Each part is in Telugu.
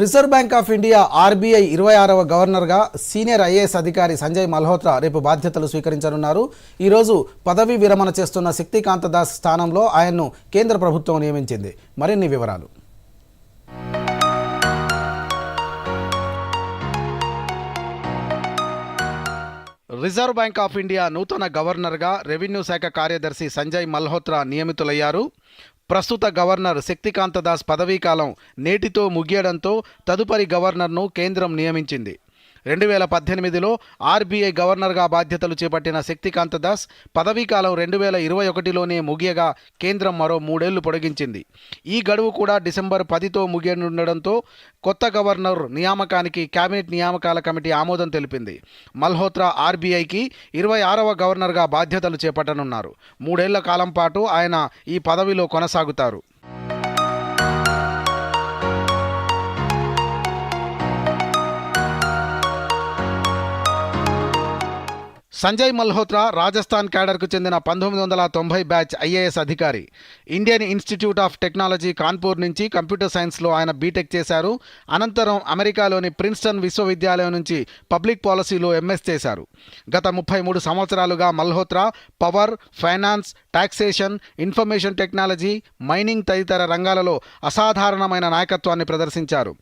Reserve Bank of India RBI ఇరవై ఆరవ గవర్నర్గా సీనియర్ ఐఏఎస్ అధికారి సంజయ్ మల్హోత్రా రేపు బాధ్యతలు స్వీకరించనున్నారు. ఈరోజు పదవీ విరమణ చేస్తున్న శక్తికాంత దాస్ స్థానంలో ఆయన్ను కేంద్ర ప్రభుత్వం నియమించింది. మరిన్ని వివరాలు. రిజర్వ్ బ్యాంక్ ఆఫ్ ఇండియా నూతన గవర్నర్గా రెవెన్యూ శాఖ కార్యదర్శి సంజయ్ మల్హోత్రా నియమితులయ్యారు. ప్రస్తుత గవర్నర్ శక్తికాంత దాస్ పదవీకాలం నేటితో ముగియడంతో తదుపరి గవర్నర్ను కేంద్రం నియమించింది. రెండు వేల పద్దెనిమిదిలో ఆర్బీఐ గవర్నర్గా బాధ్యతలు చేపట్టిన శక్తికాంత దాస్ పదవీకాలం రెండు వేల ఇరవై ఒకటిలోనే ముగియగా కేంద్రం మరో మూడేళ్ళు పొడిగించింది. ఈ గడువు కూడా డిసెంబర్ పదితో ముగియనుండడంతో కొత్త గవర్నర్ నియామకానికి కేబినెట్ నియామకాల కమిటీ ఆమోదం తెలిపింది. మల్హోత్రా ఆర్బీఐకి ఇరవై ఆరవ గవర్నర్గా బాధ్యతలు చేపట్టనున్నారు. మూడేళ్ళ కాలం పాటు ఆయన ఈ పదవిలో కొనసాగుతారు. సంజయ్ మల్హోత్రా రాజస్థాన్ క్యాడర్కు చెందిన పంతొమ్మిది వందల తొంభై బ్యాచ్ ఐఏఎస్ అధికారి. Indian Institute of Technology Kanpur నుంచి కంప్యూటర్ సైన్స్లో ఆయన బీటెక్ చేశారు. అనంతరం అమెరికాలోని ప్రిన్స్టన్ విశ్వవిద్యాలయం నుంచి పబ్లిక్ పాలసీలో ఎంఎస్ చేశారు. గత ముప్పై మూడు సంవత్సరాలుగా Malhotra power finance taxation information technology mining తదితర రంగాలలో అసాధారణమైన నాయకత్వాన్ని ప్రదర్శించారు.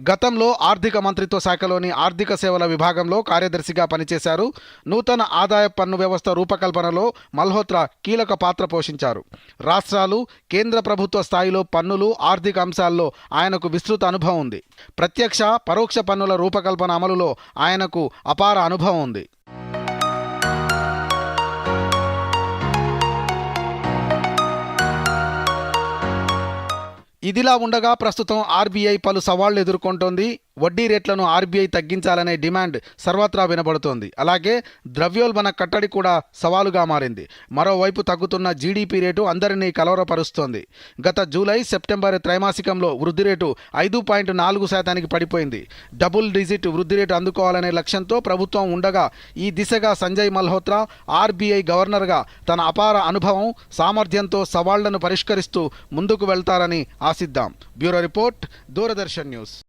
గతంలో ఆర్థిక మంత్రిత్వ శాఖలోని ఆర్థిక సేవల విభాగంలో కార్యదర్శిగా పనిచేశారు. నూతన ఆదాయ పన్ను వ్యవస్థ రూపకల్పనలో మల్హోత్రా కీలక పాత్ర పోషించారు. రాష్ట్రాలు కేంద్ర ప్రభుత్వ స్థాయిలో పన్నులు ఆర్థిక అంశాల్లో ఆయనకు విస్తృత అనుభవం ఉంది. ప్రత్యక్ష పరోక్ష పన్నుల రూపకల్పన అమలులో ఆయనకు అపార అనుభవం ఉంది. ఇదిలా ఉండగా ప్రస్తుతం ఆర్బీఐ పలు సవాళ్ళు ఎదుర్కొంటోంది. వడ్డీ రేట్లను ఆర్బీఐ తగ్గించాలనే డిమాండ్ సర్వత్రా వినబడుతోంది. అలాగే ద్రవ్యోల్బణ కట్టడి కూడా సవాలుగా మారింది. మరోవైపు తగ్గుతున్న జీడీపీ రేటు అందరినీ కలవరపరుస్తోంది. గత జూలై సెప్టెంబర్ త్రైమాసికంలో వృద్ధి రేటు ఐదు పాయింట్ నాలుగు శాతానికి పడిపోయింది. డబుల్ డిజిట్ వృద్ధి రేటు అందుకోవాలనే లక్ష్యంతో ప్రభుత్వం ఉండగా ఈ దిశగా సంజయ్ మల్హోత్రా ఆర్బీఐ గవర్నర్గా తన అపార అనుభవం సామర్థ్యంతో సవాళ్ళను పరిష్కరిస్తూ ముందుకు వెళ్తారని ఆశిద్దాం. Bureau report Doordarshan news.